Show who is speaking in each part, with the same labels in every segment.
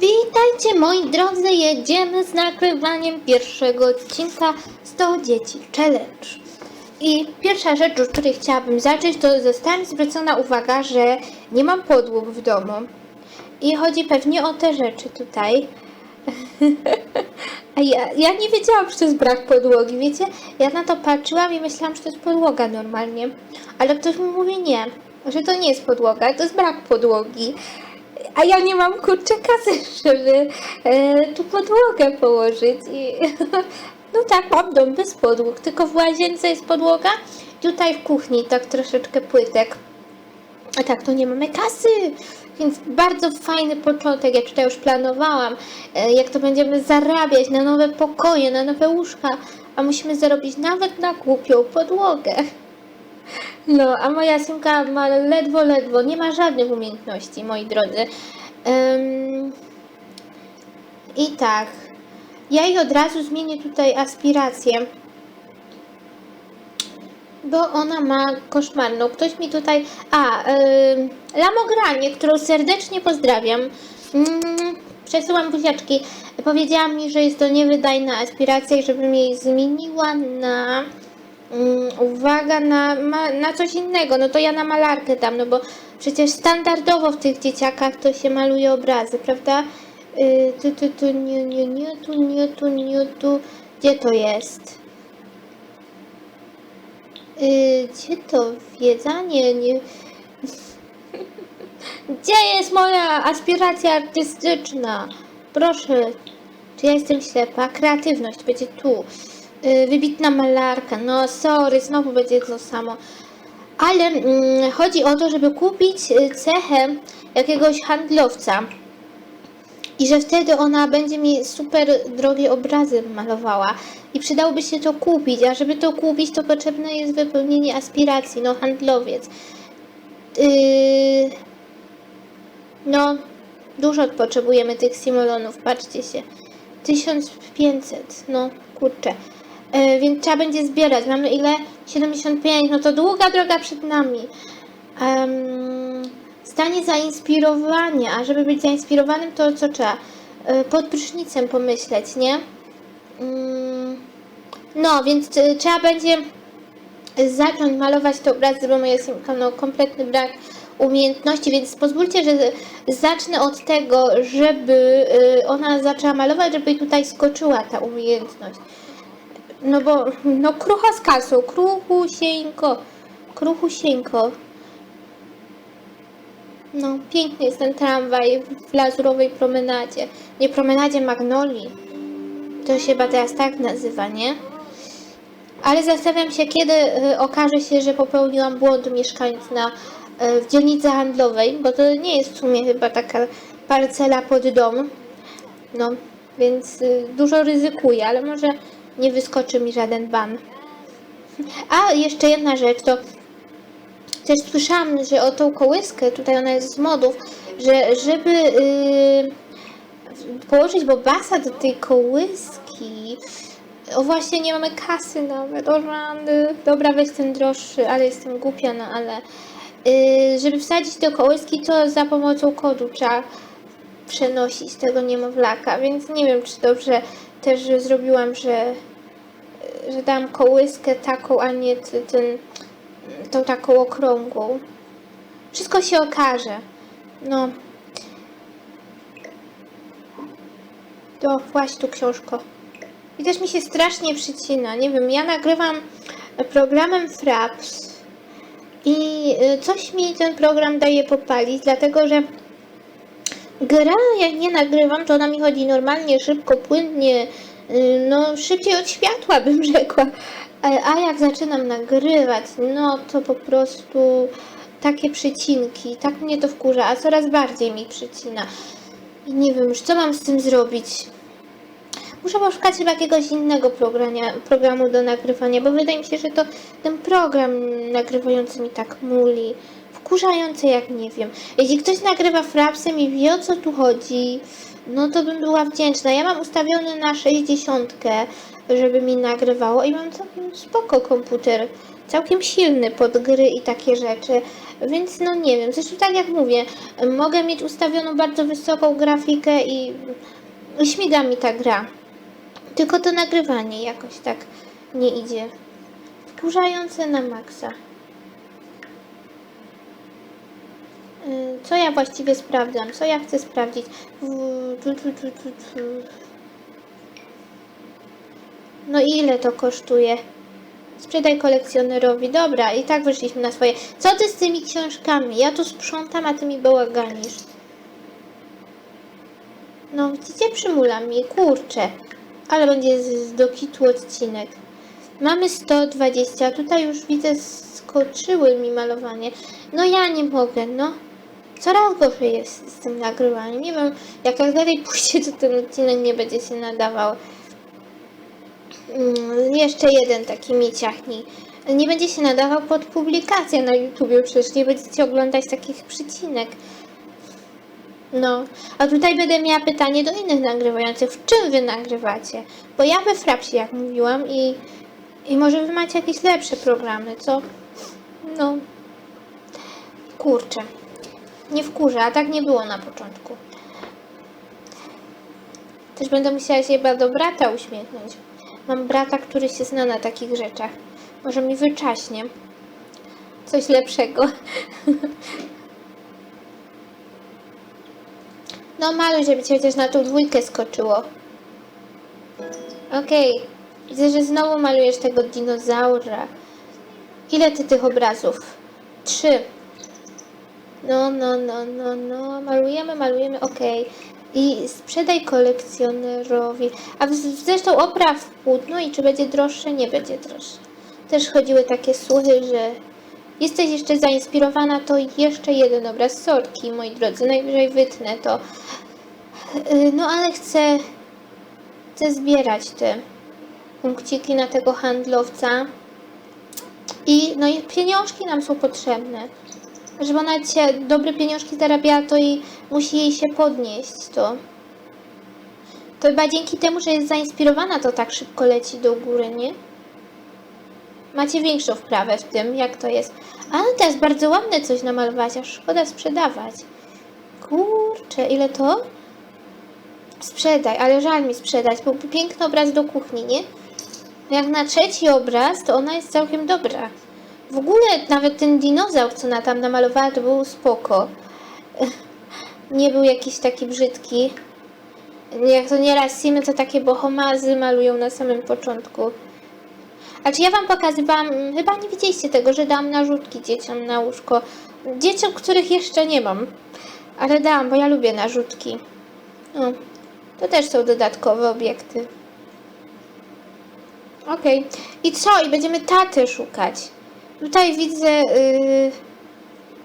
Speaker 1: Witajcie moi drodzy, jedziemy z nagrywaniem pierwszego odcinka 100 dzieci challenge. I pierwsza rzecz, od której chciałabym zacząć, to została mi zwrócona uwaga, że nie mam podłóg w domu. I chodzi pewnie o te rzeczy tutaj. A ja, ja nie wiedziałam, że to jest brak podłogi, wiecie? Ja na to patrzyłam i myślałam, że to jest podłoga normalnie. Ale ktoś mi mówi nie, że to nie jest podłoga, to jest brak podłogi. A ja nie mam kurczę kasy, żeby e, tu podłogę położyć. I, no tak, mam dom bez podłóg, tylko w łazience jest podłoga, tutaj w kuchni tak troszeczkę płytek. A tak, to nie mamy kasy, więc bardzo fajny początek. Ja tutaj już planowałam, e, jak to będziemy zarabiać na nowe pokoje, na nowe łóżka, a musimy zarobić nawet na głupią podłogę. No, a moja synka ma ledwo, ledwo, nie ma żadnych umiejętności, moi drodzy. Ym, I tak, ja jej od razu zmienię tutaj aspirację, bo ona ma koszmarną. Ktoś mi tutaj, a, Lamogranie, którą serdecznie pozdrawiam, mm, przesyłam buziaczki, powiedziała mi, że jest to niewydajna aspiracja i żebym jej zmieniła na... Mm, uwaga na, ma, na coś innego, no to ja na malarkę dam, no bo przecież standardowo w tych dzieciakach to się maluje obrazy, prawda? Yy, tu, tu, tu, nie, nie, nie, tu, nie, tu, nie, tu. Gdzie to jest? Yy, gdzie to? Wiedza? Nie, nie. Gdzie jest moja aspiracja artystyczna? Proszę. Czy ja jestem ślepa? Kreatywność będzie tu. Yy, wybitna malarka. No sorry, znowu będzie to samo. Ale mm, chodzi o to, żeby kupić y, cechę jakiegoś handlowca. I że wtedy ona będzie mi super drogie obrazy malowała. I przydałoby się to kupić, a żeby to kupić, to potrzebne jest wypełnienie aspiracji, no handlowiec. Yy... No, dużo potrzebujemy tych simulonów, patrzcie się. 1500, no kurczę. E, więc trzeba będzie zbierać. Mamy ile? 75, no to długa droga przed nami. Um, stanie zainspirowania, a żeby być zainspirowanym, to co trzeba? E, pod prysznicem pomyśleć, nie? Mm, no, więc e, trzeba będzie zacząć malować te obrazy, bo moja jest no, kompletny brak umiejętności, więc pozwólcie, że zacznę od tego, żeby ona zaczęła malować, żeby tutaj skoczyła ta umiejętność. No bo, no krucha z kasą, kruchusieńko, kruchusieńko. No, piękny jest ten tramwaj w lazurowej promenadzie. Nie promenadzie Magnolii. To się chyba teraz tak nazywa, nie? Ale zastanawiam się, kiedy y, okaże się, że popełniłam błąd mieszkając na, y, w dzielnicy handlowej, bo to nie jest w sumie chyba taka parcela pod dom. No, więc y, dużo ryzykuję, ale może nie wyskoczy mi żaden ban. A jeszcze jedna rzecz, to też słyszałam, że o tą kołyskę, tutaj ona jest z modów, że żeby yy, położyć bobasa do tej kołyski, o właśnie nie mamy kasy nawet, o rany. Dobra, weź ten droższy, ale jestem głupia, no ale yy, żeby wsadzić do kołyski, to za pomocą kodu trzeba przenosić tego niemowlaka, więc nie wiem, czy dobrze też zrobiłam, że, że dam kołyskę taką, a nie ten, tą taką okrągłą. Wszystko się okaże. No. To właśnie tu książko. I też mi się strasznie przycina. Nie wiem, ja nagrywam programem Fraps i y, coś mi ten program daje popalić, dlatego że gra jak nie nagrywam, to ona mi chodzi normalnie, szybko, płynnie, no szybciej od światła bym rzekła. A, a jak zaczynam nagrywać, no to po prostu takie przycinki, tak mnie to wkurza, a coraz bardziej mi przycina. I nie wiem już, co mam z tym zrobić. Muszę poszukać chyba jakiegoś innego programu do nagrywania, bo wydaje mi się, że to ten program nagrywający mi tak muli. Wkurzający jak nie wiem. Jeśli ktoś nagrywa frapsem i wie o co tu chodzi, no to bym była wdzięczna. Ja mam ustawiony na 60, żeby mi nagrywało i mam całkiem spoko komputer. Całkiem silny pod gry i takie rzeczy. Więc no nie wiem, zresztą tak jak mówię, mogę mieć ustawioną bardzo wysoką grafikę i śmiga mi ta gra. Tylko to nagrywanie jakoś tak nie idzie. Wkurzające na maksa. Y, Co ja właściwie sprawdzam? Co ja chcę sprawdzić? No ile to kosztuje? Sprzedaj kolekcjonerowi. Dobra, i tak wyszliśmy na swoje. Co ty z tymi książkami? Ja tu sprzątam, a ty mi bałaganisz. No, widzicie, przymulam mi, kurczę. Ale będzie z, z do kitu odcinek. Mamy 120, a tutaj już widzę skoczyły mi malowanie. No ja nie mogę, no. Coraz gorzej jest z tym nagrywaniem. Nie wiem, jak tak dalej pójdzie, to ten odcinek nie będzie się nadawał. Mm, jeszcze jeden taki mi ciachni. Nie będzie się nadawał pod publikację na YouTubie, przecież nie będziecie oglądać takich przycinek. No, a tutaj będę miała pytanie do innych nagrywających. W czym wy nagrywacie? Bo ja we Frapsie, jak mówiłam, i, i może wy macie jakieś lepsze programy, co? No, kurczę. Nie wkurzę, a tak nie było na początku. Też będę musiała się chyba do brata uśmiechnąć. Mam brata, który się zna na takich rzeczach. Może mi wyczaśnie coś lepszego. No maluj, żeby cię chociaż na tą dwójkę skoczyło. Okej. Widzę, że znowu malujesz tego dinozaura. Ile ty tych obrazów? Trzy. No, no, no, no, no. Malujemy, malujemy, okej. I sprzedaj kolekcjonerowi. A w- zresztą opraw płótno i czy będzie droższe? Nie będzie droższe. Też chodziły takie słuchy, że jesteś jeszcze zainspirowana, to jeszcze jeden obraz sorki, moi drodzy. Najwyżej wytnę to. Yy, No ale chcę, chcę zbierać te punkciki na tego handlowca. I no i pieniążki nam są potrzebne. Żeby ona się dobre pieniążki zarabiała, to i musi jej się podnieść to. To chyba dzięki temu, że jest zainspirowana, to tak szybko leci do góry, nie? Macie większą wprawę w tym, jak to jest. Ale to jest bardzo ładne coś namalować, a szkoda sprzedawać. Kurczę, ile to? Sprzedaj, ale żal mi sprzedać. Byłby piękny obraz do kuchni, nie? Jak na trzeci obraz, to ona jest całkiem dobra. W ogóle nawet ten dinozaur, co ona tam namalowała, to był spoko. Nie był jakiś taki brzydki. Jak to nieraz Simy, to takie bohomazy malują na samym początku. A czy ja wam pokazywałam, mm, chyba nie widzieliście tego, że dałam narzutki dzieciom na łóżko. Dzieciom, których jeszcze nie mam. Ale dałam, bo ja lubię narzutki. No, to też są dodatkowe obiekty. Okej. I co? I będziemy tatę szukać. Tutaj widzę yy,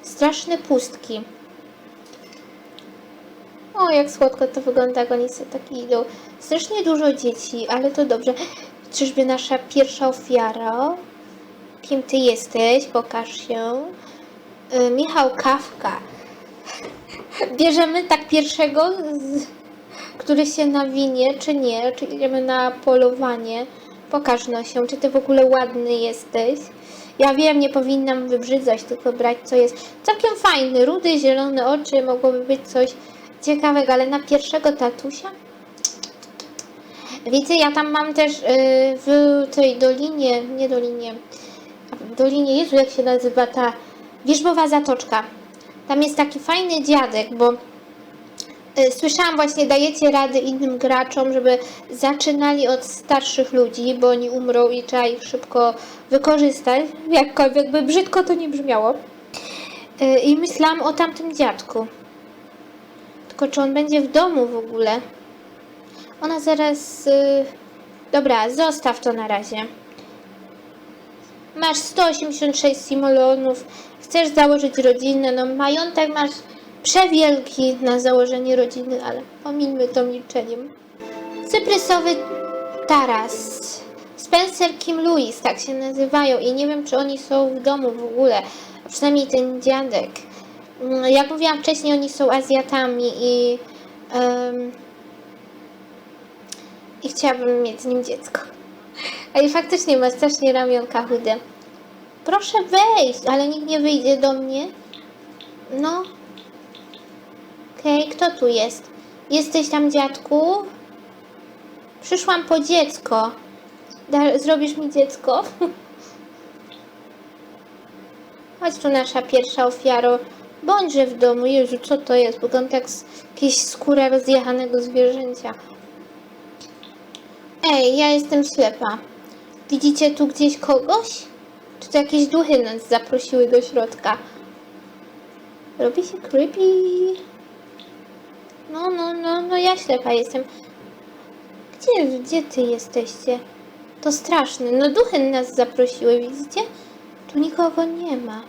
Speaker 1: straszne pustki. O, jak słodko to wygląda, jak oni sobie tak idą. Strasznie dużo dzieci, ale to dobrze. Czyżby nasza pierwsza ofiara? Kim ty jesteś? Pokaż się. Yy, Michał Kawka. Bierzemy tak pierwszego, z, który się nawinie, czy nie? Czy idziemy na polowanie? Pokaż no się, czy ty w ogóle ładny jesteś. Ja wiem, nie powinnam wybrzydzać, tylko brać co jest całkiem fajny. Rudy, zielone oczy, mogłoby być coś ciekawego, ale na pierwszego tatusia? Wiecie, ja tam mam też yy, w tej dolinie, nie dolinie, dolinie, Jezu, jak się nazywa ta Wierzbowa Zatoczka. Tam jest taki fajny dziadek, bo y, słyszałam właśnie, dajecie rady innym graczom, żeby zaczynali od starszych ludzi, bo oni umrą i trzeba ich szybko wykorzystać. Jakkolwiek by brzydko to nie brzmiało. Y, I myślałam o tamtym dziadku. Tylko czy on będzie w domu w ogóle? Ona zaraz... y, Dobra, zostaw to na razie. Masz 186 simolonów, chcesz założyć rodzinę, no majątek masz przewielki na założenie rodziny, ale pomińmy to milczeniem. Cyprysowy taras. Spencer Kim Lewis, tak się nazywają i nie wiem, czy oni są w domu w ogóle, przynajmniej ten dziadek. Mm, Jak mówiłam wcześniej, oni są Azjatami i em, i chciałabym mieć z nim dziecko. A i faktycznie ma strasznie ramionka chude. Proszę wejść, ale nikt nie wyjdzie do mnie. No. Okej, kto tu jest? Jesteś tam, dziadku? Przyszłam po dziecko. Zrobisz mi dziecko? Chodź tu nasza pierwsza ofiaro. Bądźże w domu. Jezu, co to jest? Wygląda jak jakieś skóra rozjechanego zwierzęcia. Ej, ja jestem ślepa. Widzicie tu gdzieś kogoś? Czy to jakieś duchy nas zaprosiły do środka? Robi się creepy. No, no, no, no, ja ślepa jestem. Gdzie, gdzie ty jesteście? To straszne. No duchy nas zaprosiły, widzicie? Tu nikogo nie ma.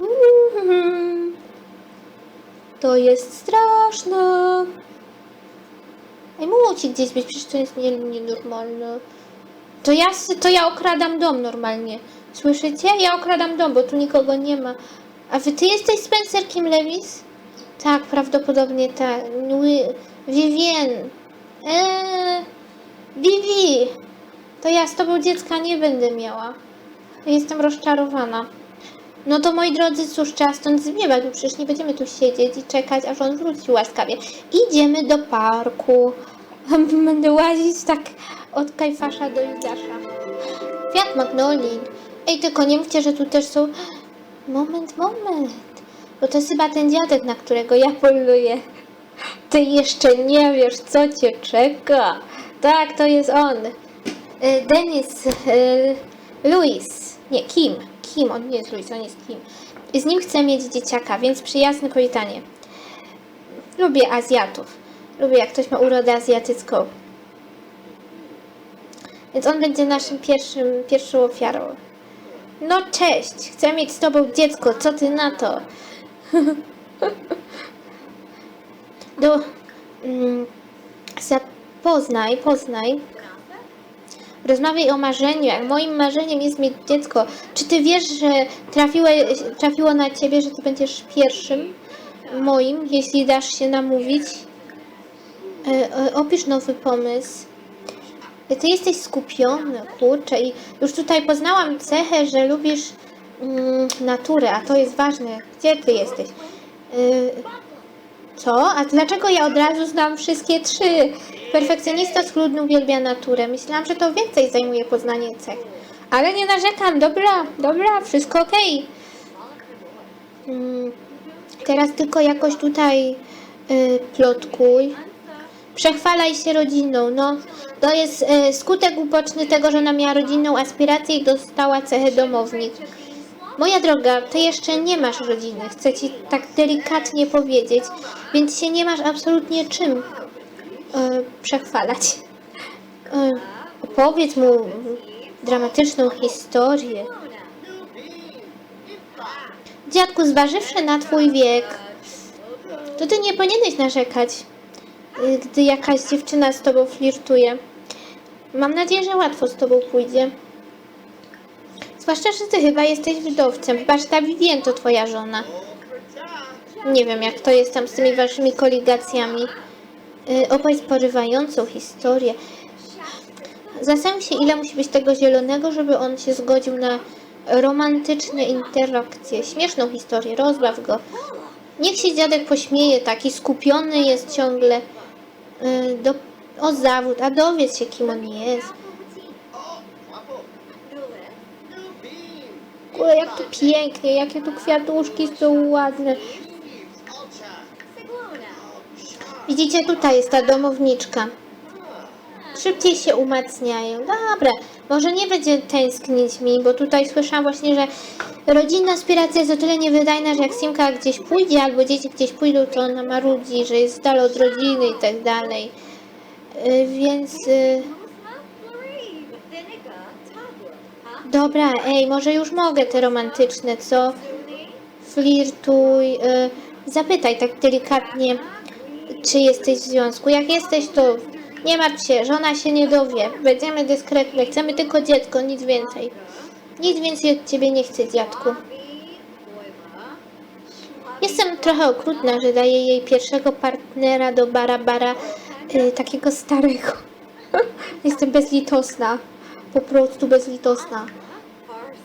Speaker 1: Mhm. To jest straszne. Ej, musi gdzieś być, przecież to jest nie- nienormalne. To ja, to ja okradam dom normalnie. Słyszycie? Ja okradam dom, bo tu nikogo nie ma. A wy ty jesteś Spencer Kim Lewis? Tak, prawdopodobnie tak. Wi- Vivien. Eee, Vivi. To ja z tobą dziecka nie będę miała. Jestem rozczarowana. No to moi drodzy, cóż, trzeba stąd zbiewać, bo przecież nie będziemy tu siedzieć i czekać, aż on wróci łaskawie. Idziemy do parku. Będę łazić tak od Kajfasza do Judasza. Kwiat magnolii. Ej, tylko nie mówcie, że tu też są... Moment, moment. Bo to jest chyba ten dziadek, na którego ja poluję. Ty jeszcze nie wiesz, co cię czeka. Tak, to jest on. Y, Denis, y, Louis, nie, Kim. Kim, on nie jest Louis, on jest Kim. I z nim chcę mieć dzieciaka, więc przyjazne powitanie. Lubię Azjatów. Lubię, jak ktoś ma urodę azjatycką. Więc on będzie naszym pierwszym, pierwszą ofiarą. No cześć, chcę mieć z tobą dziecko, co ty na to? Do... Mm, zapoznaj, poznaj. Rozmawiaj o marzeniu, jak moim marzeniem jest mieć dziecko. Czy ty wiesz, że trafiło na ciebie, że ty będziesz pierwszym moim, jeśli dasz się namówić? E, opisz nowy pomysł. Ty jesteś skupiony, kurczę, i już tutaj poznałam cechę, że lubisz naturę, a to jest ważne. Gdzie ty jesteś? Y, co? A dlaczego ja od razu znam wszystkie trzy? Perfekcjonista schludny uwielbia naturę. Myślałam, że to więcej zajmuje poznanie cech. Ale nie narzekam, dobra, dobra, wszystko okej. Mm, teraz tylko jakoś tutaj y, plotkuj. Przechwalaj się rodziną, no. To jest e, skutek uboczny tego, że ona miała rodzinną aspirację i dostała cechę domownik. Moja droga, ty jeszcze nie masz rodziny, chcę ci tak delikatnie powiedzieć, więc się nie masz absolutnie czym e, przechwalać. E, opowiedz mu dramatyczną historię. Dziadku, zważywszy na twój wiek, to ty nie powinieneś narzekać gdy jakaś dziewczyna z tobą flirtuje. Mam nadzieję, że łatwo z tobą pójdzie. Zwłaszcza, że ty chyba jesteś wdowcem. Chyba, że ta Vivien to twoja żona. Nie wiem, jak to jest tam z tymi waszymi koligacjami. Yy, opowiedz porywającą historię. Zastanawiam się, ile musi być tego zielonego, żeby on się zgodził na romantyczne interakcje. Śmieszną historię, rozbaw go. Niech się dziadek pośmieje, taki skupiony jest ciągle y, do, o zawód, a dowiedz się, kim on jest. Kurde, jak tu pięknie, jakie tu kwiatuszki są ładne. Widzicie, tutaj jest ta domowniczka. Szybciej się umacniają. Dobra, może nie będzie tęsknić mi, bo tutaj słyszałam właśnie, że rodzinna aspiracja jest o tyle niewydajna, że jak Simka gdzieś pójdzie albo dzieci gdzieś pójdą, to ona marudzi, że jest z dala od rodziny i tak dalej. Y, Więc... y, Dobra, ej, może już mogę te romantyczne, co? Flirtuj, y, zapytaj tak delikatnie, czy jesteś w związku. Jak jesteś, to nie martw się, żona się nie dowie. Będziemy dyskretne, chcemy tylko dziecko, nic więcej. Nic więcej od ciebie nie chcę, dziadku. Jestem trochę okrutna, że daję jej pierwszego partnera do Barabara, y, takiego starego. Jestem bezlitosna. Po prostu bezlitosna.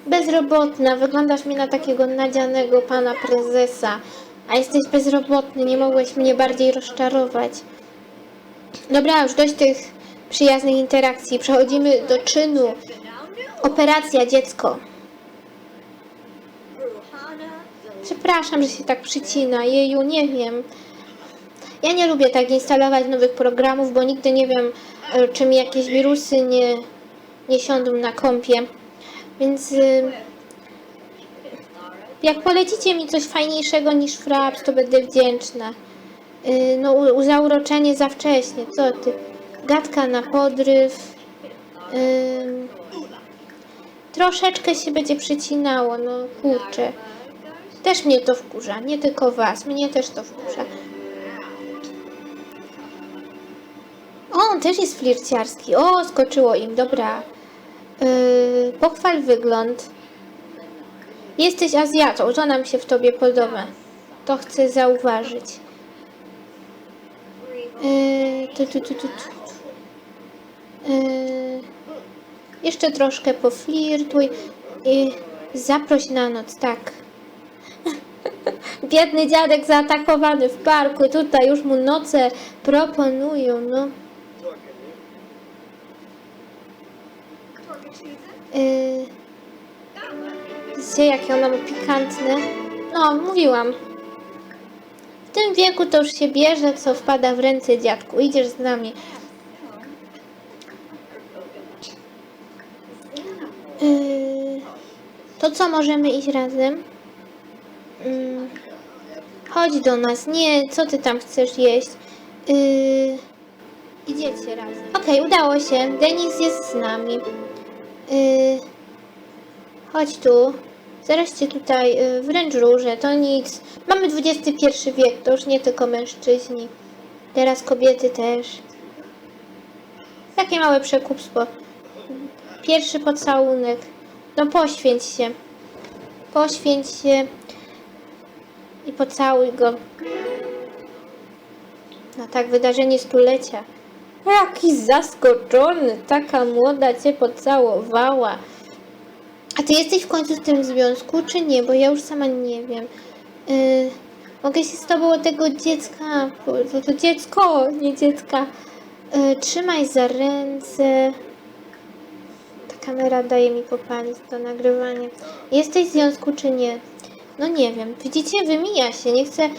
Speaker 1: Bezrobotna, wyglądasz mi na takiego nadzianego pana prezesa. A jesteś bezrobotny, nie mogłeś mnie bardziej rozczarować. Dobra, już dość tych przyjaznych interakcji. Przechodzimy do czynu. Operacja dziecko. Przepraszam, że się tak przycina. Jeju, nie wiem. Ja nie lubię tak instalować nowych programów, bo nigdy nie wiem, e, czy mi jakieś wirusy nie, nie siądą na kompie. Więc y, jak polecicie mi coś fajniejszego niż Fraps, to będę wdzięczna. Y, no, zauroczenie za wcześnie, co ty? Gadka na podryw. Ym, troszeczkę się będzie przycinało, no kurczę. Też mnie to wkurza, nie tylko was, mnie też to wkurza. On też jest flirciarski. O, skoczyło im, dobra. Yy, pochwal wygląd. Jesteś Azjatą, to się w tobie podoba. To chcę zauważyć. Yy, tu, tu, tu, tu. Yy, jeszcze troszkę poflirtuj i zaproś na noc, tak. Biedny dziadek zaatakowany w parku, tutaj już mu noce proponują, no. Widzicie, jakie ona ma pikantne? No, mówiłam. W tym wieku to już się bierze, co wpada w ręce dziadku. Idziesz z nami. Yy, to co, możemy iść razem? Yy, chodź do nas. Nie, co ty tam chcesz jeść? Yy, idziecie razem. Okej, udało się. Denis jest z nami. Yy, chodź tu. Zaraz cię tutaj yy, wręcz różę, to nic. Mamy XXI wiek, to już nie tylko mężczyźni. Teraz kobiety też. Takie małe przekupstwo. Pierwszy pocałunek. No poświęć się. Poświęć się i pocałuj go. No tak, wydarzenie stulecia. Jaki zaskoczony, taka młoda cię pocałowała. A ty jesteś w końcu w tym związku, czy nie? Bo ja już sama nie wiem. Yy, mogę się z tobą od tego dziecka, to, to dziecko, nie dziecka. Yy, trzymaj za ręce. Ta kamera daje mi popalić to nagrywanie. Jesteś w związku, czy nie? No nie wiem. Widzicie, wymija się. Nie chce,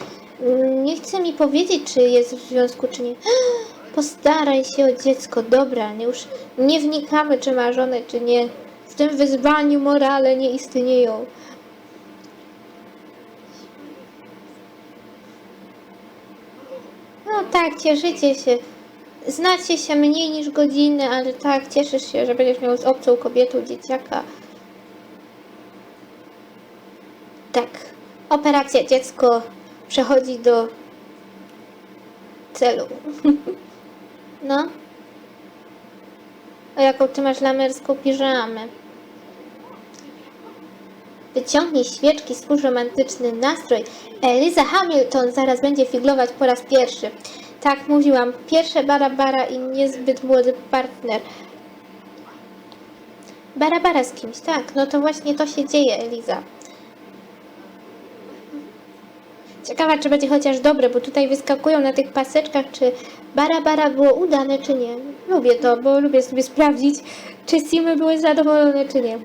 Speaker 1: nie chce mi powiedzieć, czy jest w związku, czy nie. Postaraj się o dziecko, dobra, już nie wnikamy, czy ma żonę, czy nie. W tym wyzwaniu morale nie istnieją. No tak, cieszycie się. Znacie się mniej niż godzinę, ale tak, cieszysz się, że będziesz miał z obcą kobietą dzieciaka. Tak. Operacja dziecko przechodzi do celu. No. A jaką ty masz lamerską piżamę? Wyciągnij świeczki, stwórz romantyczny nastrój. Eliza Hamilton zaraz będzie figlować po raz pierwszy. Tak, mówiłam. Pierwsze bara-bara i niezbyt młody partner. Bara-bara z kimś, tak. No to właśnie to się dzieje, Eliza. Ciekawa, czy będzie chociaż dobre, bo tutaj wyskakują na tych paseczkach, czy bara-bara było udane, czy nie. Lubię to, bo lubię sobie sprawdzić, czy Simy były zadowolone, czy nie.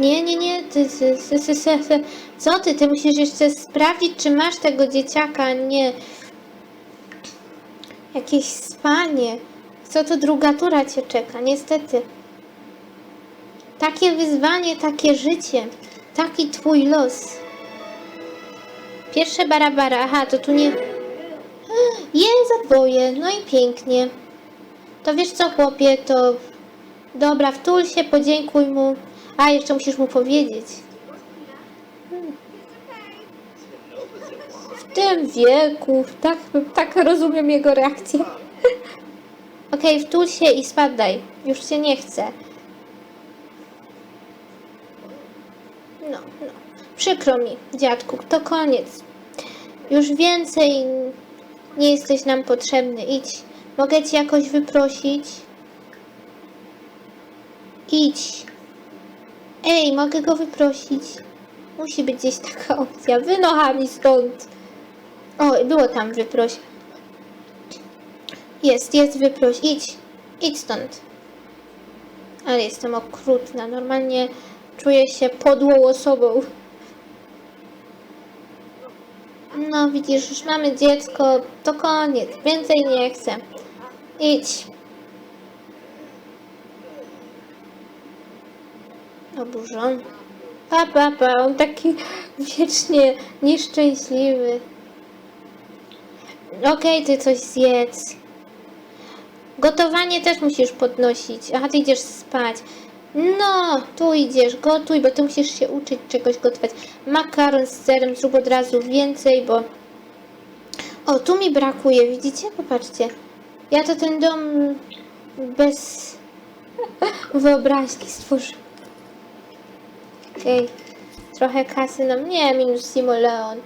Speaker 1: Nie, nie, nie, ty, ty, ty, ty, ty, ty. Co ty, ty musisz jeszcze sprawdzić, czy masz tego dzieciaka, nie. Jakieś spanie. Co to druga tura cię czeka, niestety. Takie wyzwanie, takie życie. Taki twój los. Pierwsze barabara, aha, to tu nie... Je za dwoje, no i pięknie. To wiesz co, chłopie, to... Dobra, wtul się, podziękuj mu. A, jeszcze musisz mu powiedzieć. W tym wieku, tak, tak rozumiem jego reakcję. Okej, wtul się i spadaj. Już się nie chce. No, no. Przykro mi, dziadku, to koniec. Już więcej nie jesteś nam potrzebny. Idź. Mogę ci jakoś wyprosić? Idź. Ej, mogę go wyprosić. Musi być gdzieś taka opcja. Wynocha mi stąd. O, było tam wyproś. Jest, jest wyproś. Idź. Idź stąd. Ale jestem okrutna. Normalnie czuję się podłą osobą. No widzisz, już mamy dziecko, to koniec. Więcej nie chcę. Idź. Oburzony. Pa, pa, pa, on taki wiecznie nieszczęśliwy. Okej, ty coś zjedz. Gotowanie też musisz podnosić. Aha, ty idziesz spać. No, tu idziesz, gotuj, bo ty musisz się uczyć czegoś gotować. Makaron z serem zrób od razu więcej, bo... O, tu mi brakuje, widzicie? Popatrzcie. Ja to ten dom bez wyobraźni stworzę. Okej. Trochę kasy nam... Nie, minus simoleon.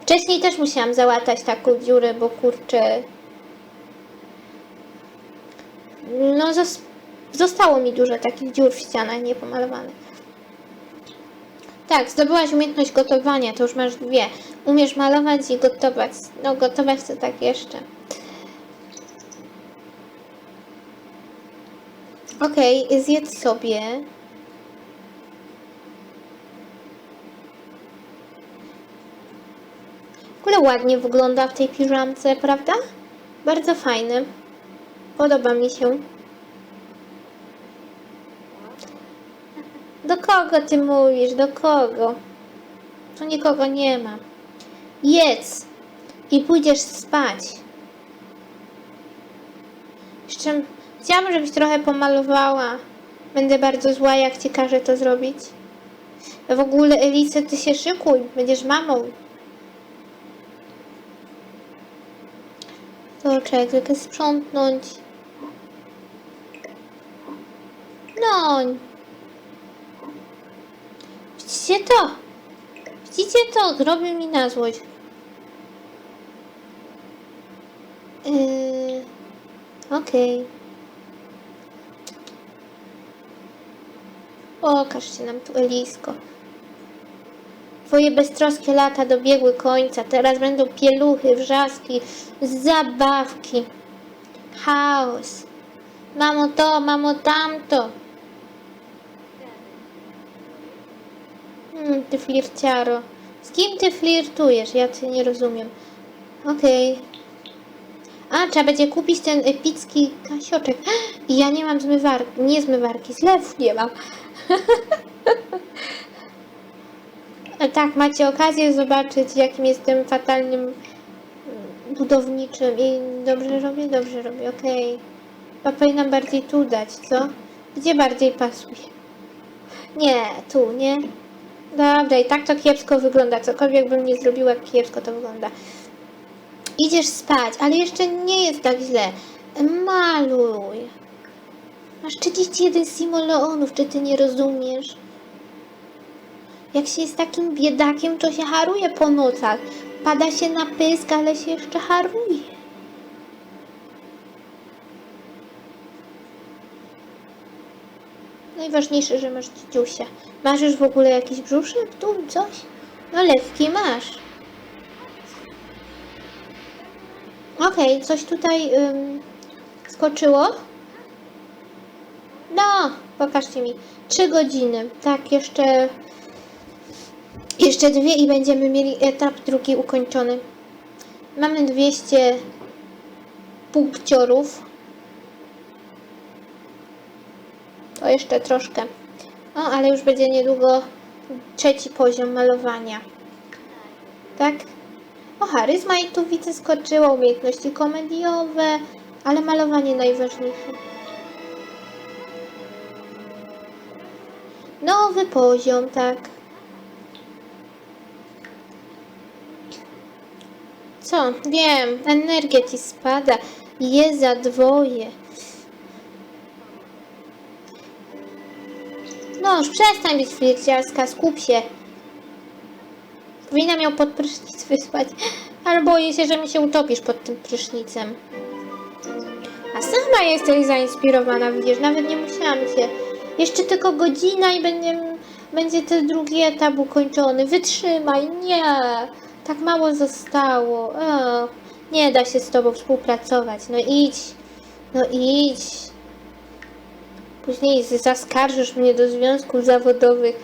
Speaker 1: Wcześniej też musiałam załatać taką dziurę, bo kurczę... No, zos- zostało mi dużo takich dziur w ścianach niepomalowanych. Tak, zdobyłaś umiejętność gotowania, to już masz dwie. Umiesz malować i gotować. No, gotować to tak jeszcze. Okej, zjedz sobie. W ogóle ładnie wygląda w tej piżamce, prawda? Bardzo fajny. Podoba mi się. Do kogo ty mówisz? Do kogo? Tu nikogo nie ma. Jedz i pójdziesz spać. Jeszcze chciałam, żebyś trochę pomalowała. Będę bardzo zła, jak ci każę to zrobić. W ogóle, Elice, ty się szykuj. Będziesz mamą. To trzeba tylko sprzątnąć. No. Widzicie to? Widzicie to? Zrobił mi na złość. Yy, Okej. Pokaż się nam tu, Elisko. Twoje beztroskie lata dobiegły końca. Teraz będą pieluchy, wrzaski, zabawki, chaos. Mamo to, mamo tamto. Hmm, ty flirciaro. Z kim ty flirtujesz? Ja cię nie rozumiem. Okej. A, trzeba będzie kupić ten epicki kasioczek. I ja nie mam zmywarki, nie zmywarki, zlewów nie mam. Tak, macie okazję zobaczyć, jakim jestem fatalnym budowniczym i dobrze robię, dobrze robię, okej. Okay. Powinnam bardziej tu dać, co? Gdzie bardziej pasuje? Nie, tu, nie? Dobra, i tak to kiepsko wygląda. Cokolwiek bym nie zrobiła, kiepsko to wygląda. Idziesz spać, ale jeszcze nie jest tak źle. Maluj. Masz 31 simoleonów, czy ty nie rozumiesz? Jak się jest takim biedakiem, to się haruje po nocach. Pada się na pysk, ale się jeszcze haruje. Najważniejsze, że masz dziusia. Masz już w ogóle jakiś brzuszek? Tu coś? No lewki masz. Okej, coś tutaj ym, skoczyło. No, pokażcie mi. Trzy godziny. Tak, jeszcze jeszcze dwie i będziemy mieli etap drugi ukończony. Mamy 200 punkciorów. To jeszcze troszkę. O, ale już będzie niedługo trzeci poziom malowania. Tak? O, charyzma i tu widzę skoczyło, umiejętności komediowe, ale malowanie najważniejsze. Nowy poziom, tak. Co? Wiem, energia ci spada. Je za dwoje. No już przestań być flirciarska, skup się. Powinnam ją pod prysznic wyspać, ale boję się, że mi się utopisz pod tym prysznicem. A sama jesteś zainspirowana, widzisz, nawet nie musiałam się. Jeszcze tylko godzina i będzie, będzie ten drugi etap ukończony. Wytrzymaj, nie. Tak mało zostało. O, nie da się z tobą współpracować. No idź, no idź. Później zaskarżysz mnie do związków zawodowych.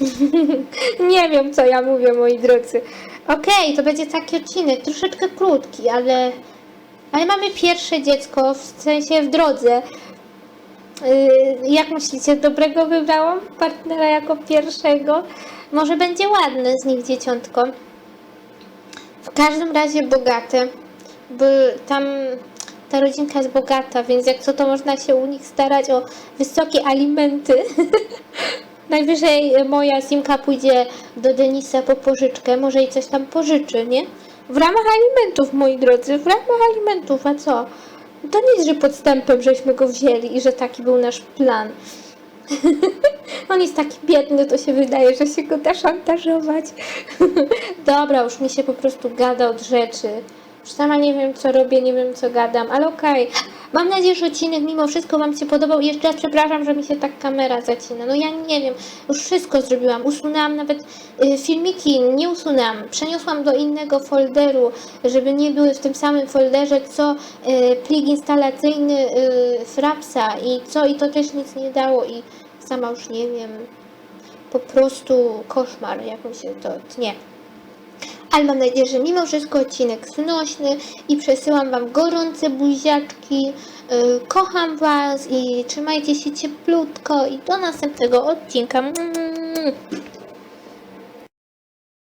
Speaker 1: nie wiem, co ja mówię, moi drodzy. Okej, to będzie taki odcinek, troszeczkę krótki, ale, ale mamy pierwsze dziecko, w sensie w drodze. Yy, jak myślicie, dobrego wybrałam partnera jako pierwszego? Może będzie ładne z nich dzieciątko. W każdym razie bogate, bo tam ta rodzinka jest bogata, więc jak co to można się u nich starać o wysokie alimenty. Najwyżej moja Simka pójdzie do Denisa po pożyczkę, może jej coś tam pożyczy, nie? W ramach alimentów, moi drodzy, w ramach alimentów, a co? To nic, że podstępem żeśmy go wzięli i że taki był nasz plan. On jest taki biedny, to się wydaje, że się go da szantażować. Dobra, już mi się po prostu gada od rzeczy. Sama nie wiem, co robię, nie wiem, co gadam, ale okej. Mam nadzieję, że odcinek mimo wszystko Wam się podobał. Jeszcze raz przepraszam, że mi się tak kamera zacina. No ja nie wiem, już wszystko zrobiłam. Usunęłam nawet y, filmiki, nie usunęłam. Przeniosłam do innego folderu, żeby nie były w tym samym folderze, co y, plik instalacyjny y, Frapsa i co, i to też nic nie dało i sama już nie wiem. Po prostu koszmar, jak mi się to tnie. Ale mam nadzieję, że mimo wszystko odcinek znośny i przesyłam Wam gorące buziaczki. Yy, kocham Was i trzymajcie się cieplutko i do następnego odcinka.